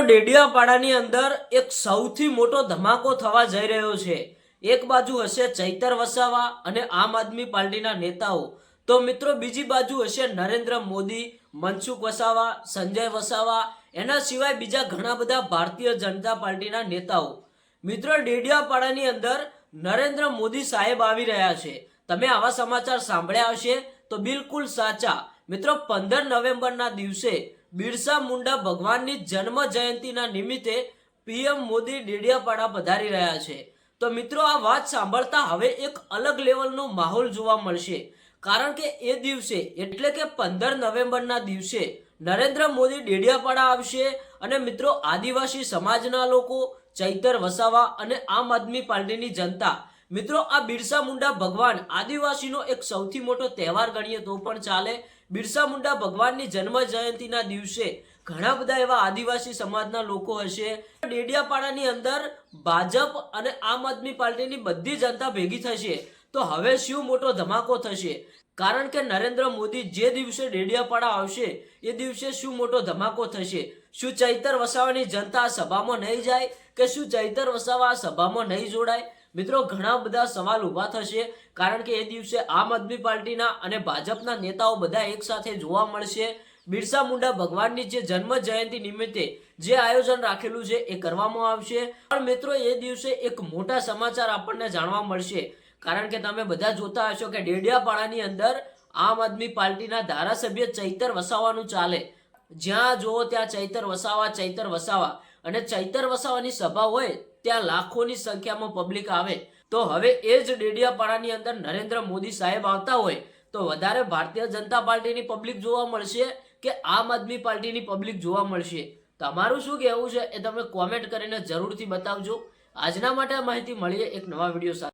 ડેડિયાપાડાની અંદર એક સૌથી મોટો ધમાકો થવા જઈ રહ્યો છે. એક બાજુ હશે ચૈતર વસાવા અને આમ આદમી પાર્ટીના નેતાઓ. તો મિત્રો, બીજી બાજુ હશે નરેન્દ્ર મોદી, મનસુખ વસાવા, સંજય વસાવા, એના સિવાય બીજા ઘણા બધા ભારતીય જનતા પાર્ટીના નેતાઓ. મિત્રો, ડેડિયાપાડાની અંદર નરેન્દ્ર મોદી સાહેબ આવી રહ્યા છે. તમે આવા સમાચાર સાંભળ્યા હશે તો બિલકુલ સાચા. મિત્રો, પંદર નવેમ્બરના દિવસે બિરસા મુંડા ભગવાનની જન્મ જયંતિના નિમિત્તે પીએમ મોદી ડેડિયાપાડા પધારી રહ્યા છે. તો મિત્રો, આ વાત સાંભળતા હવે એક અલગ લેવલનો માહોલ જોવા મળશે. કારણ કે એ દિવસે, એટલે કે પંદર નવેમ્બરના દિવસે, નરેન્દ્ર મોદી ડેડિયાપાડા આવશે અને મિત્રો, આદિવાસી સમાજના લોકો, ચૈતર વસાવા અને આમ આદમી પાર્ટીની જનતા. મિત્રો, આ બિરસા મુંડા ભગવાન આદિવાસીનો એક સૌથી મોટો તહેવાર ગણીએ તો પણ ચાલે. બિરસા મુંડા ભગવાનની જન્મ જયંતિના દિવસે ઘણા બધા એવા આદિવાસી સમાજના લોકો હશે. ડેડિયાપાડાની અંદર ભાજપ અને આમ આદમી પાર્ટીની બધી જનતા ભેગી થશે. તો હવે શું મોટો ધમાકો થશે? કારણ કે નરેન્દ્ર મોદી જે દિવસે ડેડિયાપાડા આવશે, એ દિવસે શું મોટો ધમાકો થશે? શું ચૈતર વસાવાની જનતા સભામાં નહીં જાય કે શું ચૈતર વસાવા સભામાં નહીં જોડાય? મિત્રો, ઘણા બધા સવાલ ઊભા થશે, કારણ કે એ દિવસે આમ આદમી પાર્ટીના અને ભાજપના નેતાઓ બધા એક સાથે જોવા મળશે. બિરસા મુંડા ભગવાનની જે જન્મ જયંતિ નિમિત્તે જે આયોજન રાખેલું છે, એ કરવામાં આવશે. પણ મિત્રો, એ દિવસે એક મોટા સમાચાર આપણને જાણવા મળશે. કારણ કે તમે બધા જોતા હશો કે ડેડિયાપાડાની અંદર આમ આદમી પાર્ટીના ધારાસભ્ય ચૈતર વસાવાનું ચાલે. જ્યાં જુઓ ત્યાં ચૈતર વસાવા ચૈતર વસાવા. અને ચૈતર વસાવાની સભા હોય ત્યાં લાખોની સંખ્યામાં પબ્લિક આવે. તો હવે એ જ ડેડિયાપાડાની અંદર નરેન્દ્ર મોદી સાહેબ આવતા હોય, તો વધારે ભારતીય જનતા પાર્ટીની પબ્લિક જોવા મળશે કે આમ આદમી પાર્ટીની પબ્લિક જોવા મળશે? તમારું શું કહેવું છે? એ તમે કોમેન્ટ કરીને જરૂરથી બતાવજો. આજના માટે માહિતી મળીએ એક નવા વીડિયો સાથે.